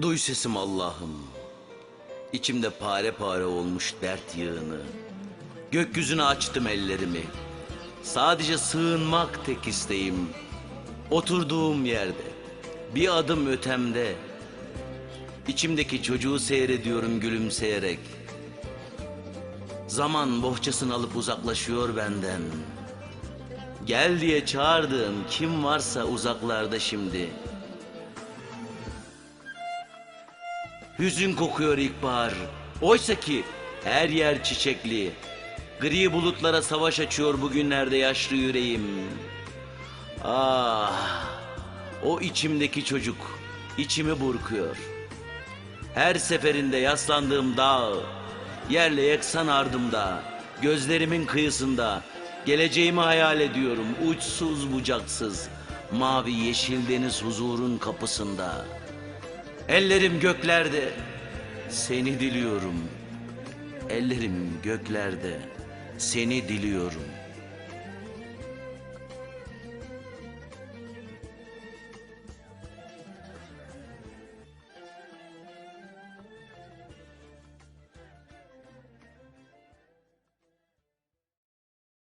Duy sesim Allah'ım. İçimde pare pare olmuş dert yığını. Gökyüzüne açtım ellerimi. Sadece sığınmak tek isteğim. Oturduğum yerde, bir adım ötemde. İçimdeki çocuğu seyrediyorum gülümseyerek. Zaman bohçasını alıp uzaklaşıyor benden. Gel diye çağırdığım kim varsa uzaklarda şimdi. Hüzün kokuyor ilkbahar. Oysa ki her yer çiçekli. Gri bulutlara savaş açıyor bugünlerde yaşlı yüreğim. Ah, o içimdeki çocuk içimi burkuyor. Her seferinde yaslandığım dağ, yerle yeksan ardımda, gözlerimin kıyısında, geleceğimi hayal ediyorum uçsuz bucaksız, mavi yeşil deniz huzurun kapısında. Ellerim göklerde, seni diliyorum. Ellerim göklerde, seni diliyorum.